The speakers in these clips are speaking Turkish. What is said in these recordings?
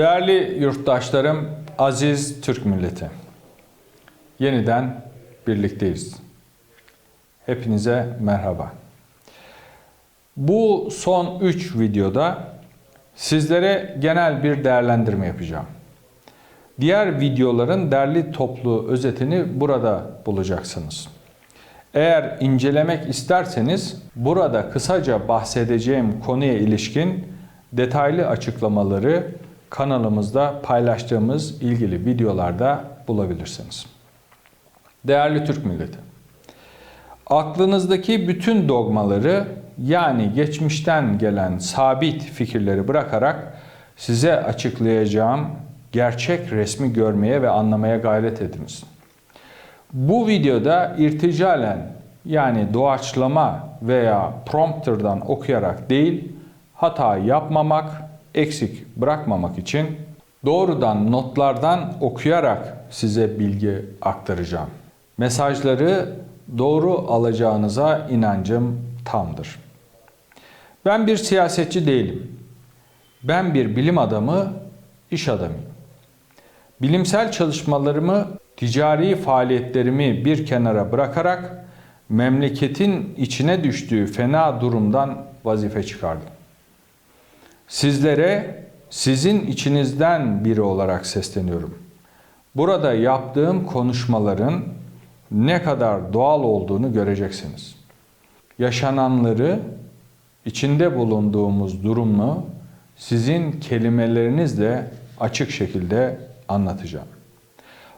Değerli yurttaşlarım, aziz Türk milleti. Yeniden birlikteyiz. Hepinize merhaba. Bu son 3 videoda sizlere genel bir değerlendirme yapacağım. Diğer videoların derli toplu özetini burada bulacaksınız. Eğer incelemek isterseniz burada kısaca bahsedeceğim konuya ilişkin detaylı açıklamaları kanalımızda paylaştığımız ilgili videolarda bulabilirsiniz. Değerli Türk milleti, aklınızdaki bütün dogmaları yani geçmişten gelen sabit fikirleri bırakarak size açıklayacağım gerçek resmi görmeye ve anlamaya gayret ediniz. Bu videoda irticalen yani doğaçlama veya prompterdan okuyarak değil, hata yapmamak, eksik bırakmamak için doğrudan notlardan okuyarak size bilgi aktaracağım. Mesajları doğru alacağınıza inancım tamdır. Ben bir siyasetçi değilim. Ben bir bilim adamı, iş adamıyım. Bilimsel çalışmalarımı, ticari faaliyetlerimi bir kenara bırakarak memleketin içine düştüğü fena durumdan vazife çıkardım. Sizlere sizin içinizden biri olarak sesleniyorum. Burada yaptığım konuşmaların ne kadar doğal olduğunu göreceksiniz. Yaşananları, içinde bulunduğumuz durumu sizin kelimelerinizle açık şekilde anlatacağım.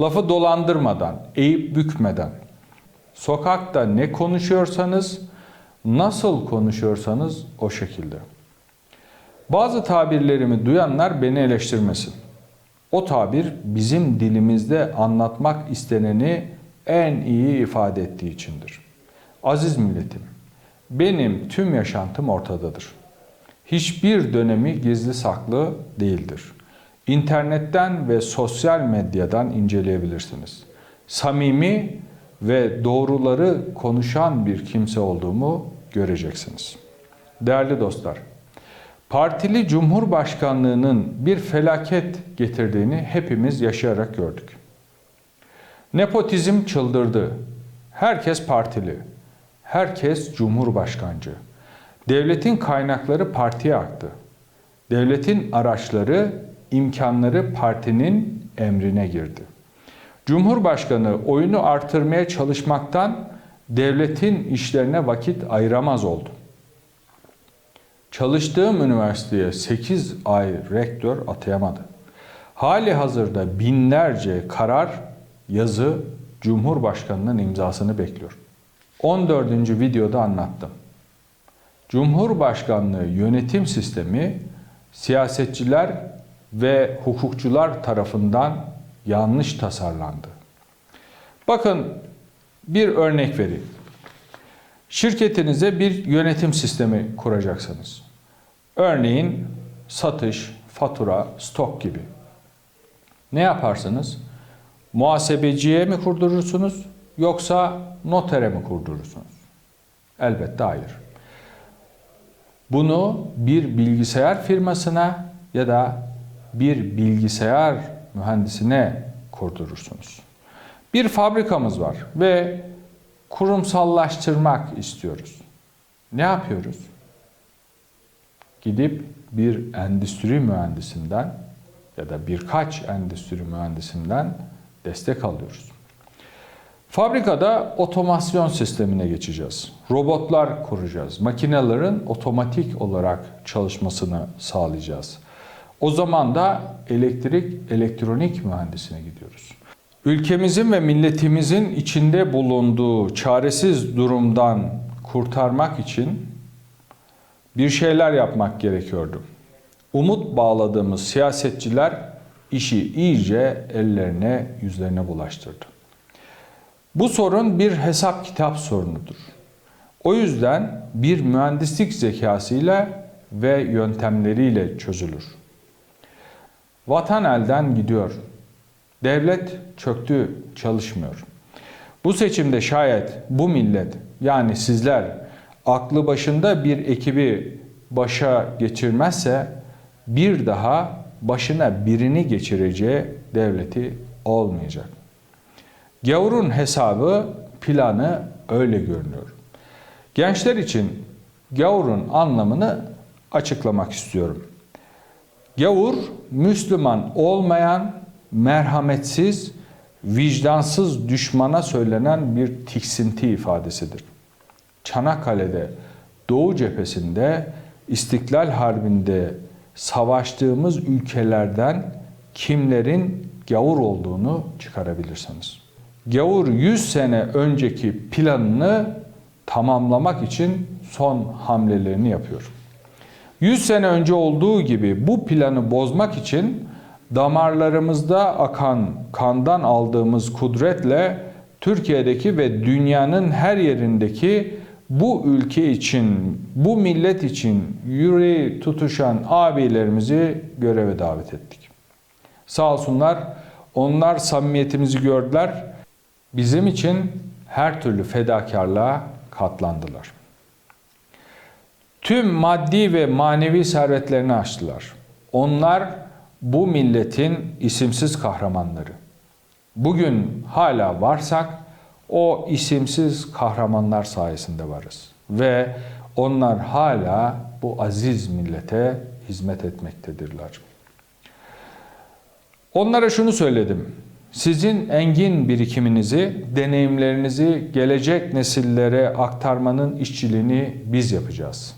Lafı dolandırmadan, eğip bükmeden, sokakta ne konuşuyorsanız, nasıl konuşuyorsanız o şekilde. Bazı tabirlerimi duyanlar beni eleştirmesin. O tabir bizim dilimizde anlatmak isteneni en iyi ifade ettiği içindir. Aziz milletim, benim tüm yaşantım ortadadır. Hiçbir dönemi gizli saklı değildir. İnternetten ve sosyal medyadan inceleyebilirsiniz. Samimi ve doğruları konuşan bir kimse olduğumu göreceksiniz. Değerli dostlar, partili cumhurbaşkanlığının bir felaket getirdiğini hepimiz yaşayarak gördük. Nepotizm çıldırdı. Herkes partili. Herkes cumhurbaşkancı. Devletin kaynakları partiye aktı. Devletin araçları, imkanları partinin emrine girdi. Cumhurbaşkanı oyunu artırmaya çalışmaktan devletin işlerine vakit ayıramaz oldu. Çalıştığım üniversiteye 8 ay rektör atayamadı. Hali hazırda binlerce karar, yazı Cumhurbaşkanının imzasını bekliyor. 14. videoda anlattım. Cumhurbaşkanlığı yönetim sistemi siyasetçiler ve hukukçular tarafından yanlış tasarlandı. Bakın bir örnek vereyim. Şirketinize bir yönetim sistemi kuracaksınız. Örneğin satış, fatura, stok gibi. Ne yaparsınız? Muhasebeciye mi kurdurursunuz yoksa notere mi kurdurursunuz? Elbette hayır. Bunu bir bilgisayar firmasına ya da bir bilgisayar mühendisine kurdurursunuz. Bir fabrikamız var ve kurumsallaştırmak istiyoruz. Ne yapıyoruz? Gidip bir endüstri mühendisinden ya da birkaç endüstri mühendisinden destek alıyoruz. Fabrikada otomasyon sistemine geçeceğiz. Robotlar kuracağız. Makinelerin otomatik olarak çalışmasını sağlayacağız. O zaman da elektrik, elektronik mühendisine gidiyoruz. Ülkemizin ve milletimizin içinde bulunduğu çaresiz durumdan kurtarmak için bir şeyler yapmak gerekiyordu. Umut bağladığımız siyasetçiler işi iyice ellerine, yüzlerine bulaştırdı. Bu sorun bir hesap kitap sorunudur. O yüzden bir mühendislik zekasıyla ve yöntemleriyle çözülür. Vatan elden gidiyor. Devlet çöktü, çalışmıyor. Bu seçimde şayet bu millet yani sizler aklı başında bir ekibi başa geçirmezse bir daha başına birini geçireceği devleti olmayacak. Gavurun hesabı, planı öyle görünüyor. Gençler için gavurun anlamını açıklamak istiyorum. Gavur, Müslüman olmayan, merhametsiz, vicdansız düşmana söylenen bir tiksinti ifadesidir. Çanakkale'de, Doğu cephesinde, İstiklal Harbi'nde savaştığımız ülkelerden kimlerin gavur olduğunu çıkarabilirsiniz. Gavur 100 sene önceki planını tamamlamak için son hamlelerini yapıyor. 100 sene önce olduğu gibi bu planı bozmak için damarlarımızda akan kandan aldığımız kudretle Türkiye'deki ve dünyanın her yerindeki bu ülke için, bu millet için yüreği tutuşan abilerimizi göreve davet ettik. Sağ olsunlar, onlar samimiyetimizi gördüler. Bizim için her türlü fedakarlığa katlandılar. Tüm maddi ve manevi servetlerini açtılar. Onlar bu milletin isimsiz kahramanları. Bugün hala varsak o isimsiz kahramanlar sayesinde varız. Ve onlar hala bu aziz millete hizmet etmektedirler. Onlara şunu söyledim. Sizin engin birikiminizi, deneyimlerinizi gelecek nesillere aktarmanın işçiliğini biz yapacağız.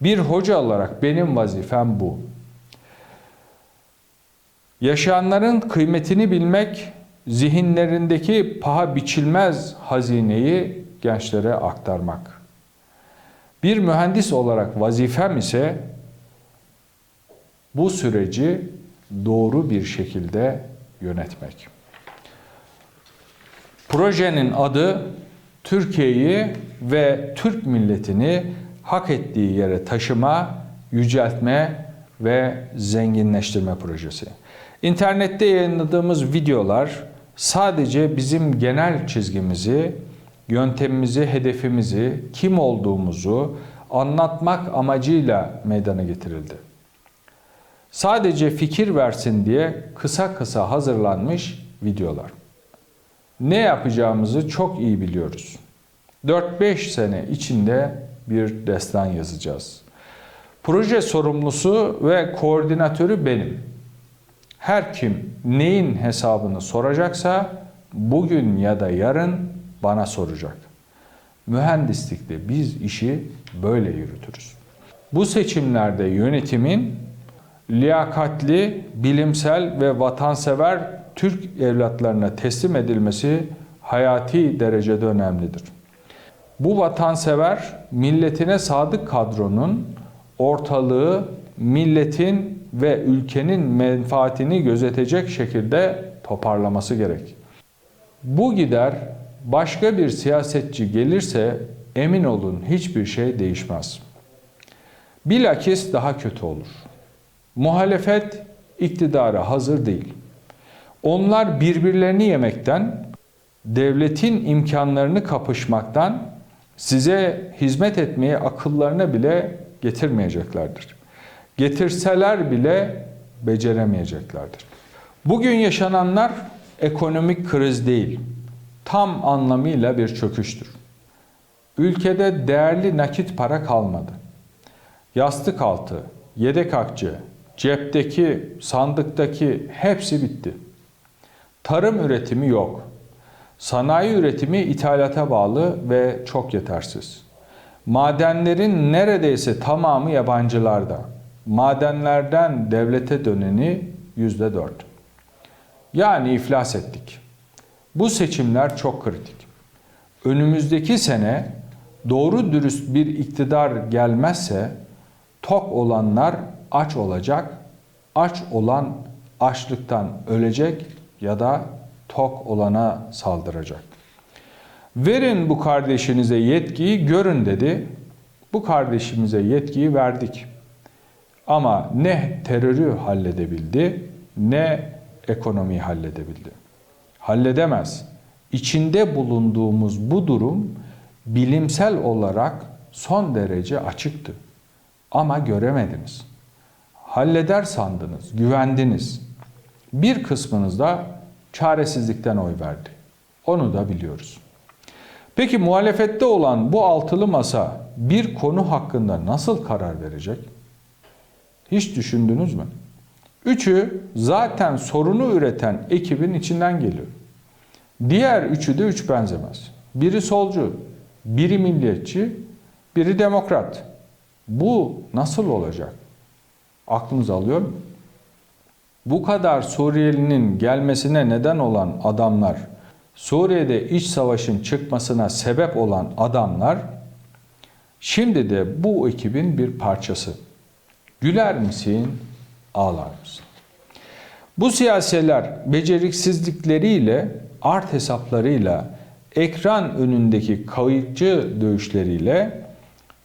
Bir hoca olarak benim vazifem bu. Yaşayanların kıymetini bilmek, zihinlerindeki paha biçilmez hazineyi gençlere aktarmak. Bir mühendis olarak vazifem ise bu süreci doğru bir şekilde yönetmek. Projenin adı Türkiye'yi ve Türk milletini hak ettiği yere taşıma, yüceltme ve zenginleştirme projesi. İnternette yayınladığımız videolar sadece bizim genel çizgimizi, yöntemimizi, hedefimizi, kim olduğumuzu anlatmak amacıyla meydana getirildi. Sadece fikir versin diye kısa kısa hazırlanmış videolar. Ne yapacağımızı çok iyi biliyoruz. 4-5 sene içinde bir destan yazacağız. Proje sorumlusu ve koordinatörü benim. Her kim neyin hesabını soracaksa bugün ya da yarın bana soracak. Mühendislikte biz işi böyle yürütürüz. Bu seçimlerde yönetimin liyakatli, bilimsel ve vatansever Türk evlatlarına teslim edilmesi hayati derecede önemlidir. Bu vatansever, milletine sadık kadronun ortalığı milletin ve ülkenin menfaatini gözetecek şekilde toparlaması gerek. Bu gider başka bir siyasetçi gelirse emin olun hiçbir şey değişmez. Bilakis daha kötü olur. Muhalefet iktidara hazır değil. Onlar birbirlerini yemekten, devletin imkanlarını kapışmaktan size hizmet etmeye akıllarına bile getirmeyeceklerdir. Getirseler bile beceremeyeceklerdir. Bugün yaşananlar ekonomik kriz değil, tam anlamıyla bir çöküştür. Ülkede değerli nakit para kalmadı. Yastık altı, yedek akçe, cepteki, sandıktaki hepsi bitti. Tarım üretimi yok. Sanayi üretimi ithalata bağlı ve çok yetersiz. Madenlerin neredeyse tamamı yabancılarda. Madenlerden devlete döneni yüzde dört. Yani iflas ettik. Bu seçimler çok kritik. Önümüzdeki sene doğru dürüst bir iktidar gelmezse tok olanlar aç olacak, aç olan açlıktan ölecek ya da tok olana saldıracak. Verin bu kardeşinize yetkiyi görün dedi. Bu kardeşimize yetkiyi verdik. Ama ne terörü halledebildi ne ekonomiyi halledebildi. Halledemez. İçinde bulunduğumuz bu durum bilimsel olarak son derece açıktı. Ama göremediniz. halleder sandınız, güvendiniz. Bir kısmınız da çaresizlikten oy verdi. Onu da biliyoruz. Peki muhalefette olan bu altılı masa bir konu hakkında nasıl karar verecek? Hiç düşündünüz mü? Üçü zaten sorunu üreten ekibin içinden geliyor. Diğer üçü de üç benzemez. Biri solcu, biri milliyetçi, biri demokrat. Bu nasıl olacak? Aklınız alıyor mu? Bu kadar Suriyelinin gelmesine neden olan adamlar, Suriye'de iç savaşın çıkmasına sebep olan adamlar, şimdi de bu ekibin bir parçası. Güler misin, ağlar mısın? Bu siyasiler beceriksizlikleriyle, art hesaplarıyla, ekran önündeki kayıkçı dövüşleriyle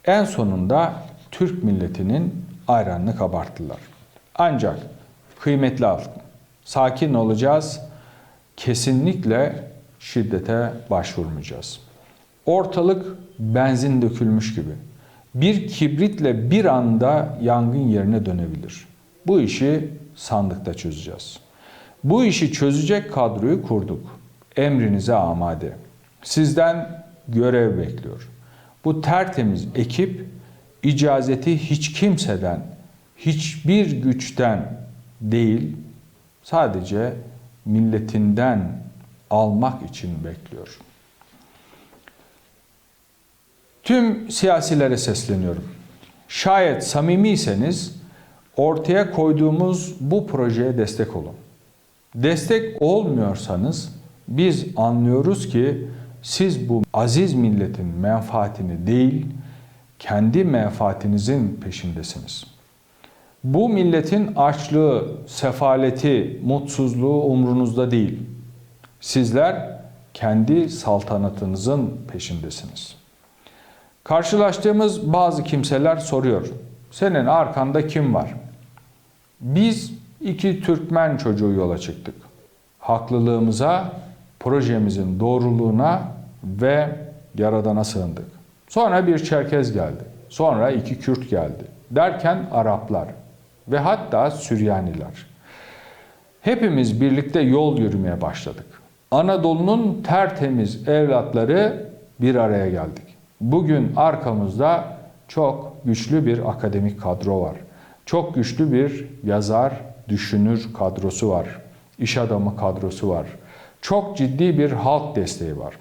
en sonunda Türk milletinin ayranını kabarttılar. Ancak kıymetli halkım, sakin olacağız, kesinlikle şiddete başvurmayacağız. Ortalık benzin dökülmüş gibi. Bir kibritle bir anda yangın yerine dönebilir. Bu işi sandıkta çözeceğiz. Bu işi çözecek kadroyu kurduk. Emrinize amade. Sizden görev bekliyor. Bu tertemiz ekip icazeti hiç kimseden, hiçbir güçten değil, sadece milletinden almak için bekliyor. Tüm siyasilere sesleniyorum. Şayet samimiyseniz ortaya koyduğumuz bu projeye destek olun. Destek olmuyorsanız biz anlıyoruz ki siz bu aziz milletin menfaatini değil, kendi menfaatinizin peşindesiniz. Bu milletin açlığı, sefaleti, mutsuzluğu umrunuzda değil. Sizler kendi saltanatınızın peşindesiniz. Karşılaştığımız bazı kimseler soruyor. Senin arkanda kim var? Biz iki Türkmen çocuğu yola çıktık. Haklılığımıza, projemizin doğruluğuna ve Yaradan'a sığındık. Sonra bir Çerkez geldi. Sonra iki Kürt geldi. Derken Araplar ve hatta Süryaniler. Hepimiz birlikte yol yürümeye başladık. Anadolu'nun tertemiz evlatları bir araya geldik. Bugün arkamızda çok güçlü bir akademik kadro var. Çok güçlü bir yazar, düşünür kadrosu var. İş adamı kadrosu var. Çok ciddi bir halk desteği var.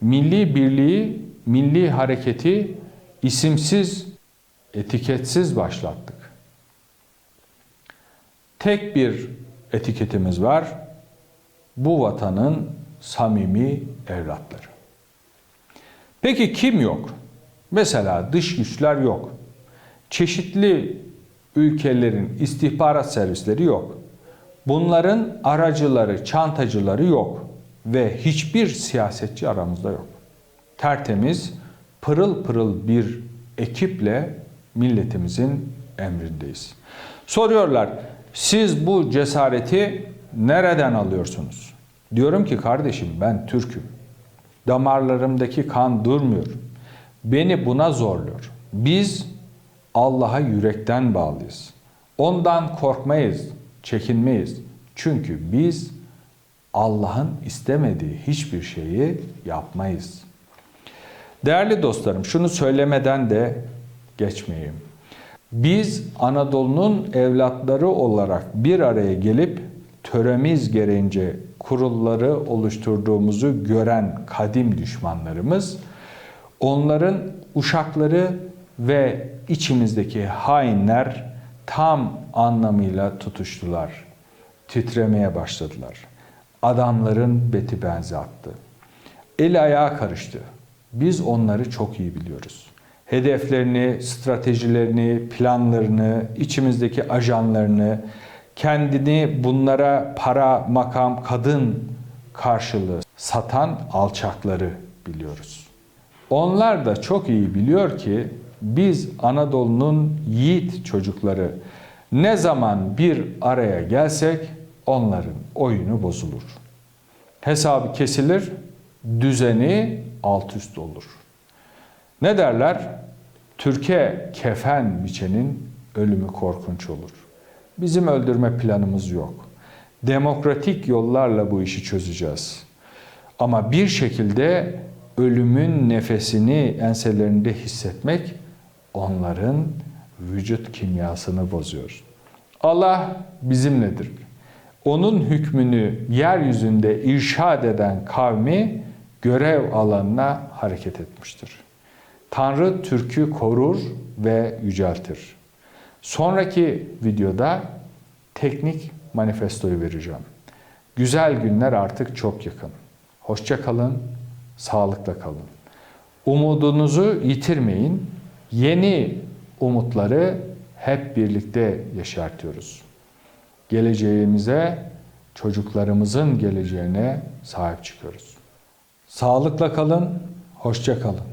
Milli birliği, milli hareketi isimsiz, etiketsiz başlattık. Tek bir etiketimiz var. Bu vatanın samimi evlatları. Peki kim yok? Mesela dış güçler yok. Çeşitli ülkelerin istihbarat servisleri yok. Bunların aracıları, çantacıları yok ve hiçbir siyasetçi aramızda yok. Tertemiz, pırıl pırıl bir ekiple milletimizin emrindeyiz. Soruyorlar, siz bu cesareti nereden alıyorsunuz? Diyorum ki kardeşim ben Türk'üm. Damarlarımdaki kan durmuyor. Beni buna zorluyor. Biz Allah'a yürekten bağlıyız. Ondan korkmayız, çekinmeyiz. Çünkü biz Allah'ın istemediği hiçbir şeyi yapmayız. Değerli dostlarım, şunu söylemeden de geçmeyeyim. Biz Anadolu'nun evlatları olarak bir araya gelip töremiz gereğince kurulları oluşturduğumuzu gören kadim düşmanlarımız, onların uşakları ve içimizdeki hainler tam anlamıyla tutuştular. Titremeye başladılar. Adamların beti benzi attı. El ayağa karıştı. Biz onları çok iyi biliyoruz. Hedeflerini, stratejilerini, planlarını, içimizdeki ajanlarını, kendini bunlara para, makam, kadın karşılığı satan alçakları biliyoruz. Onlar da çok iyi biliyor ki biz Anadolu'nun yiğit çocukları ne zaman bir araya gelsek onların oyunu bozulur. Hesabı kesilir, düzeni alt üst olur. Ne derler? Türkiye kefen biçenin ölümü korkunç olur. Bizim öldürme planımız yok. Demokratik yollarla bu işi çözeceğiz. Ama bir şekilde ölümün nefesini enselerinde hissetmek onların vücut kimyasını bozuyor. Allah bizimledir. Onun hükmünü yeryüzünde irşad eden kavmi görev alanına hareket etmiştir. Tanrı Türk'ü korur ve yüceltir. Sonraki videoda teknik manifestoyu vereceğim. Güzel günler artık çok yakın. Hoşça kalın, sağlıkla kalın. Umudunuzu yitirmeyin. Yeni umutları hep birlikte yaşartıyoruz. Geleceğimize, çocuklarımızın geleceğine sahip çıkıyoruz. Sağlıkla kalın, hoşça kalın.